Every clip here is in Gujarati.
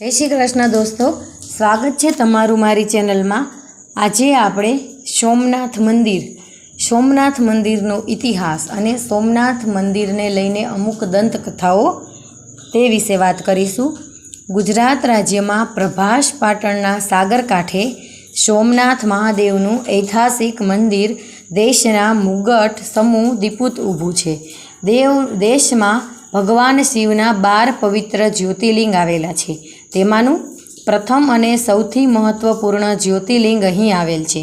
જય શ્રી કૃષ્ણ દોસ્તો, સ્વાગત છે તમારું મારી ચેનલમાં. આજે આપણે સોમનાથ મંદિર, સોમનાથ મંદિરનો ઇતિહાસ અને સોમનાથ મંદિરને લઈને અમુક દંતકથાઓ તે વિશે વાત કરીશું. ગુજરાત રાજ્યમાં પ્રભાસ પાટણના સાગરકાંઠે સોમનાથ મહાદેવનું ઐતિહાસિક મંદિર દેશના મુગટ સમૂહ દીપુત ઊભું છે. દેવ, દેશમાં ભગવાન શિવના બાર પવિત્ર જ્યોતિર્લિંગ આવેલા છે. તેમાંનું પ્રથમ અને સૌથી મહત્વપૂર્ણ જ્યોતિર્લિંગ અહીં આવેલ છે.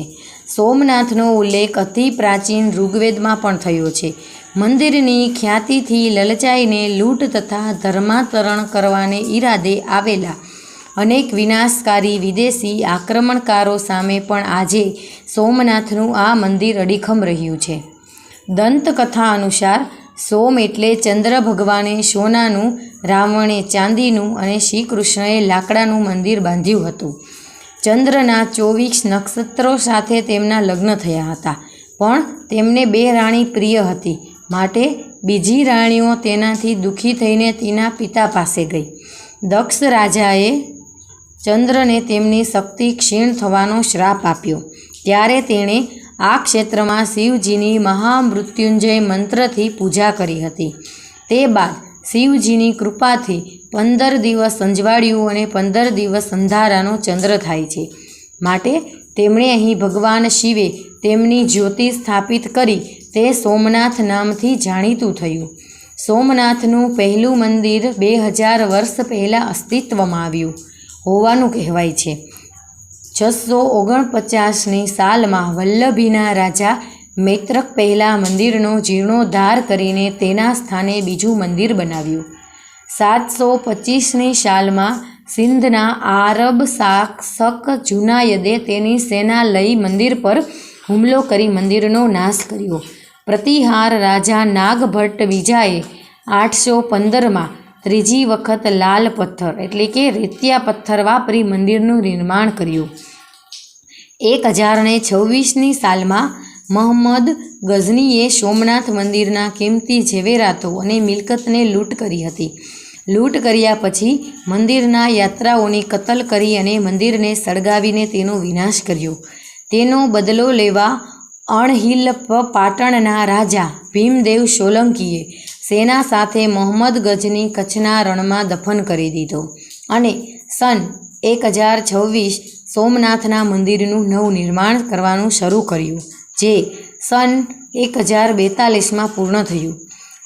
સોમનાથનો ઉલ્લેખ અતિ પ્રાચીન ઋગ્વેદમાં પણ થયો છે. મંદિરની ખ્યાતિથી લલચાઈને લૂંટ તથા ધર્માંતરણ કરવાને ઈરાદે આવેલા અનેક વિનાશકારી વિદેશી આક્રમણકારો સામે પણ આજે સોમનાથનું આ મંદિર અડીખમ રહ્યું છે. દંતકથા અનુસાર સોમ એટલે ચંદ્ર ભગવાને સોનાનું, રાવણે ચાંદીનું અને શ્રી કૃષ્ણએ લાકડાનું મંદિર બાંધ્યું હતું. ચંદ્રના ચોવીસ નક્ષત્રો સાથે તેમના લગ્ન થયા હતા. પણ તેમને બે રાણી પ્રિય હતી. માટે બીજી રાણીઓ તેનાથી દુઃખી થઈને તેના પિતા પાસે ગઈ. દક્ષ રાજાએ ચંદ્રને તેમની શક્તિ ક્ષીણ થવાનો શ્રાપ આપ્યો. ત્યારે તેણે આ ક્ષેત્રમાં શિવજીની મહામૃત્યુંજય મંત્રથી પૂજા કરી હતી. તે બાદ શિવજીની કૃપાથી પંદર દિવસ સંજવાળ્યું અને પંદર દિવસ અંધારાનો ચંદ્ર થાય છે. માટે તેમણે અહીં ભગવાન શિવે તેમની જ્યોતિ સ્થાપિત કરી તે સોમનાથ નામથી જાણીતું થયું. સોમનાથનું પહેલું મંદિર બે હજાર વર્ષ પહેલાં અસ્તિત્વમાં આવ્યું હોવાનું કહેવાય છે. છસો ઓગણપચાસની સાલમાં વલ્લભીના રાજા મૈત્રક પહેલાં મંદિરનો જીર્ણોદ્ધાર કરીને તેના સ્થાને બીજું મંદિર બનાવ્યું. સાતસો પચીસની સાલમાં સિંધના આરબ શાસક જુનાયદે તેની સેના લઈ મંદિર પર હુમલો કરી મંદિરનો નાશ કર્યો. પ્રતિહાર રાજા નાગભટ્ટ બીજાએ આઠસો પંદરમાં ત્રીજી વખત લાલ પથ્થર, એટલે કે રેતિયા પથ્થર વાપરી મંદિરનું નિર્માણ કર્યું. એક હજારને છવ્વીસની સાલમાં મોહમ્મદ ગઝનીએ સોમનાથ મંદિરના કિંમતી ઝેવેરાતો અને મિલકતને લૂંટ કરી હતી. લૂંટ કર્યા પછી મંદિરના યાત્રાઓની કતલ કરી અને મંદિરને સળગાવીને તેનો વિનાશ કર્યો. તેનો બદલો લેવા અણહિલ પાટણના રાજા ભીમદેવ સોલંકીએ સેના સાથે મોહમ્મદ ગજની કચ્છના રણમાં દફન કરી દીધો અને સન એક હજાર છવ્વીસ સોમનાથના મંદિરનું નવું નિર્માણ કરવાનું શરૂ કર્યું, જે સન એક હજાર બેતાલીસમાં પૂર્ણ થયું.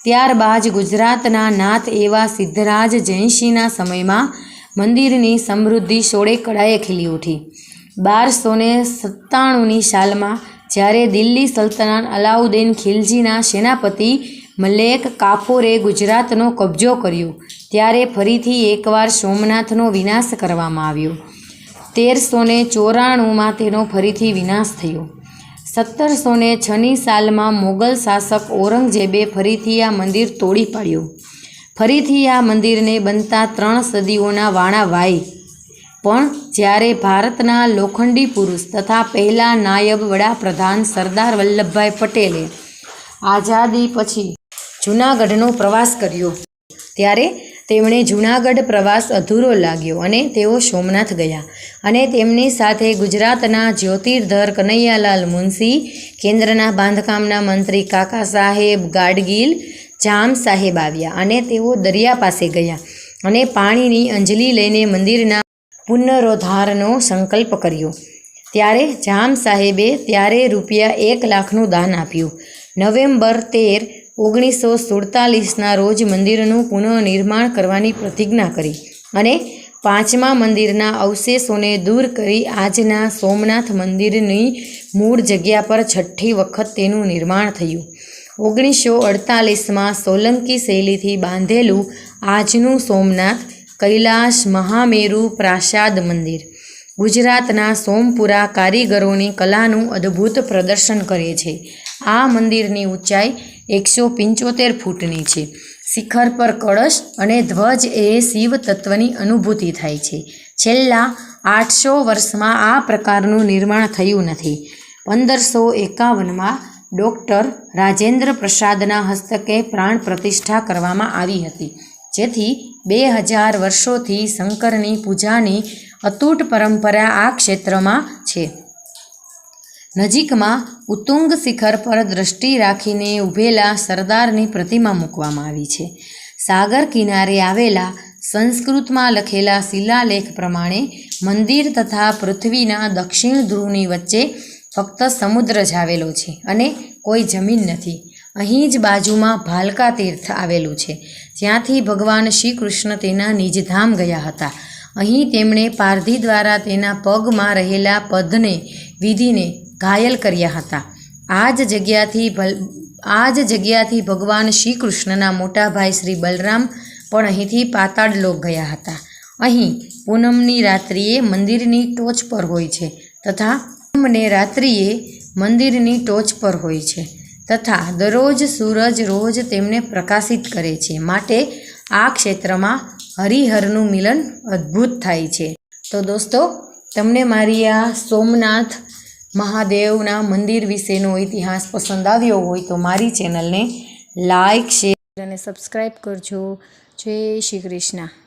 ત્યારબાદ ગુજરાતના નાથ એવા સિદ્ધરાજ જયસિંહના સમયમાં મંદિરની સમૃદ્ધિ સોળે કળાએ ખીલી ઉઠી. બારસો ને સત્તાણુંની સાલમાં જ્યારે દિલ્હી સલ્તનત અલાઉદ્દીન ખિલજીના સેનાપતિ મલેક કાફોરે ગુજરાતનો કબજો કર્યો, ત્યારે ફરીથી એકવાર સોમનાથનો વિનાશ કરવામાં આવ્યો. તેરસો ને ચોરાણુંમાં તેનો ફરીથી વિનાશ થયો. સત્તરસો ને છની સાલમાં મોગલ શાસક ઔરંગઝેબે ફરીથી આ મંદિર તોડી પાડ્યું. ફરીથી આ મંદિરને બનતા ત્રણ સદીઓના વાણા વાઈ પણ જ્યારે ભારતના લોખંડી પુરુષ તથા પહેલા નાયબ વડાપ્રધાન સરદાર વલ્લભભાઈ પટેલે આઝાદી પછી જૂનાગઢનો પ્રવાસ કર્યો, ત્યારે તેમણે જૂનાગઢ પ્રવાસ અધૂરો લાગ્યો અને તેઓ સોમનાથ ગયા અને તેમની સાથે ગુજરાતના જ્યોતિર્ધર કનૈયાલાલ મુનશી, કેન્દ્રના બાંધકામના મંત્રી કાકા સાહેબ ગાડગીલ, જામ સાહેબ આવ્યા અને તેઓ દરિયા પાસે ગયા અને પાણીની અંજલી લઈને મંદિરના પુનરોદ્ધારનો સંકલ્પ કર્યો. ત્યારે જામ સાહેબે ત્યારે રૂપિયા એક લાખનું દાન આપ્યું. નવેમ્બર તેર, ઓગણીસો સુડતાલીસના રોજ મંદિરનું પુનઃનિર્માણ કરવાની પ્રતિજ્ઞા કરી અને પાંચમા મંદિરના અવશેષોને દૂર કરી આજના સોમનાથ મંદિરની મૂળ જગ્યા પર છઠ્ઠી વખત તેનું નિર્માણ થયું. ઓગણીસો અડતાલીસમાં સોલંકી શૈલીથી બાંધેલું આજનું સોમનાથ કૈલાશ મહામેરુ પ્રાસાદ મંદિર. ગુજરાતના સોમપુરા કારીગરોની કલાનું અદ્ભુત પ્રદર્શન કરે છે. આ મંદિરની ઊંચાઈ એકસો પંચોતેર ફૂટની છે. શિખર પર કળશ અને ધ્વજ એ શિવ તત્વની અનુભૂતિ થાય છે. છેલ્લા આઠસો વર્ષમાં આ પ્રકારનું નિર્માણ થયું નથી. પંદરસો એકાવનમાં ડૉક્ટર રાજેન્દ્ર પ્રસાદના હસ્તકે પ્રાણ પ્રતિષ્ઠા કરવામાં આવી હતી. જેથી બે હજાર વર્ષોથી શંકરની પૂજાની અતૂટ પરંપરા આ ક્ષેત્રમાં છે. નજીકમાં ઉત્તુંગ શિખર પર દ્રષ્ટિ રાખીને ઊભેલા સરદારની પ્રતિમા મૂકવામાં આવી છે. સાગર કિનારે આવેલા સંસ્કૃતમાં લખેલા શિલાલેખ પ્રમાણે મંદિર તથા પૃથ્વીના દક્ષિણ ધ્રુવની વચ્ચે ફક્ત સમુદ્ર જ આવેલો છે અને કોઈ જમીન નથી. અહીં જ બાજુમાં ભાલકા તીર્થ આવેલું છે. જ્યાંથી ભગવાન શ્રી કૃષ્ણ તેના નિજધામ ગયા હતા. અહીં તેમણે પારધી દ્વારા તેના પગમાં રહેલા પદને, વિધિને ઘાયલ કર્યા હતા. આ જ જગ્યાથી આ જ જગ્યાથી ભગવાન શ્રી કૃષ્ણના મોટા ભાઈ શ્રી બલરામ પણ અહીંથી પાતાળ લોક ગયા હતા. અહીં પૂનમની રાત્રિએ મંદિરની ટોચ પર હોય છે તથા પૂનમને રાત્રિએ મંદિરની ટોચ પર હોય છે. તથા દરરોજ સૂરજ રોજ તેમને પ્રકાશિત કરે છે. માટે આ ક્ષેત્રમાં હરિહરનું મિલન અદ્ભુત થાય છે. તો દોસ્તો, તમને મારી આ સોમનાથ મહાદેવના મંદિર વિશેનો ઇતિહાસ પસંદ આવ્યો હોય તો મારી ચેનલને લાઈક, શેર અને સબસ્ક્રાઈબ કરજો. જય શ્રી કૃષ્ણ.